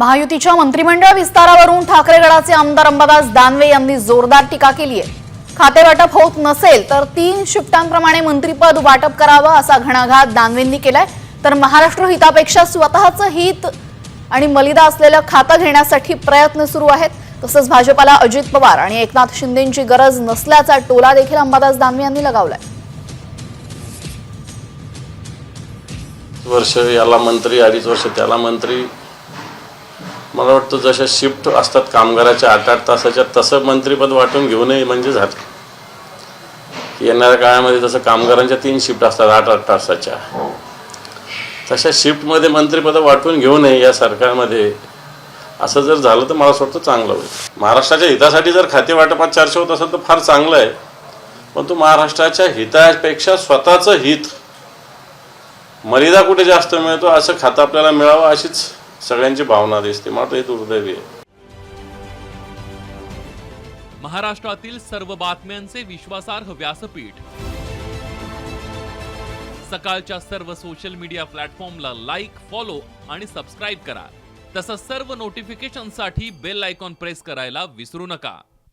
महायुतीच्या मंत्रिमंडळ विस्तारावरून ठाकरेगडाचे आमदार अंबादास दानवे यांनी जोरदार टीका केली आहे. खाते वाटप होत नसेल तर तीन शिफ्टांप्रमाणे मंत्रीपद वाटप करावं असा घणाघात दानवेंनी केलाय. तर महाराष्ट्र हितापेक्षा स्वतःचं हित आणि मलिदा असलेलं खातं घेण्यासाठी प्रयत्न सुरू आहेत. तसंच भाजपाला अजित पवार आणि एकनाथ शिंदेची गरज नसल्याचा टोला देखील अंबादास दानवे यांनी लगावलाय. वर्ष याला मंत्री अडीच वर्ष त्याला मंत्री. मला वाटतं जशा शिफ्ट असतात कामगाराच्या आठ आठ तासाच्या तसं मंत्रीपद वाटून घेऊ नये म्हणजे झालं. येणाऱ्या काळामध्ये जसं कामगारांच्या तीन शिफ्ट असतात आठ आठ तासाच्या तशा शिफ्टमध्ये मंत्रीपद वाटून घेऊ नये या सरकारमध्ये असं जर झालं तर मला असं वाटतं चांगलं होईल. महाराष्ट्राच्या हितासाठी जर खाते वाटपात चर्चा होत असेल तर फार चांगलं आहे. पण तो महाराष्ट्राच्या हितापेक्षा स्वतःचं हित मर्यादा कुठे जास्त मिळतो असं खातं आपल्याला मिळावं अशीच सगळ्यांची भावना दिसते. मात्र हे दुर्दैवी आहे. महाराष्ट्रातील सर्व बातम्यांचे विश्वासार्ह व्यासपीठ. सकाळच्या सर्व सोशल मीडिया प्लॅटफॉर्मला लाईक फॉलो आणि सबस्क्राईब करा. तसंच सर्व नोटिफिकेशनसाठी बेल आयकॉन प्रेस करायला विसरू नका.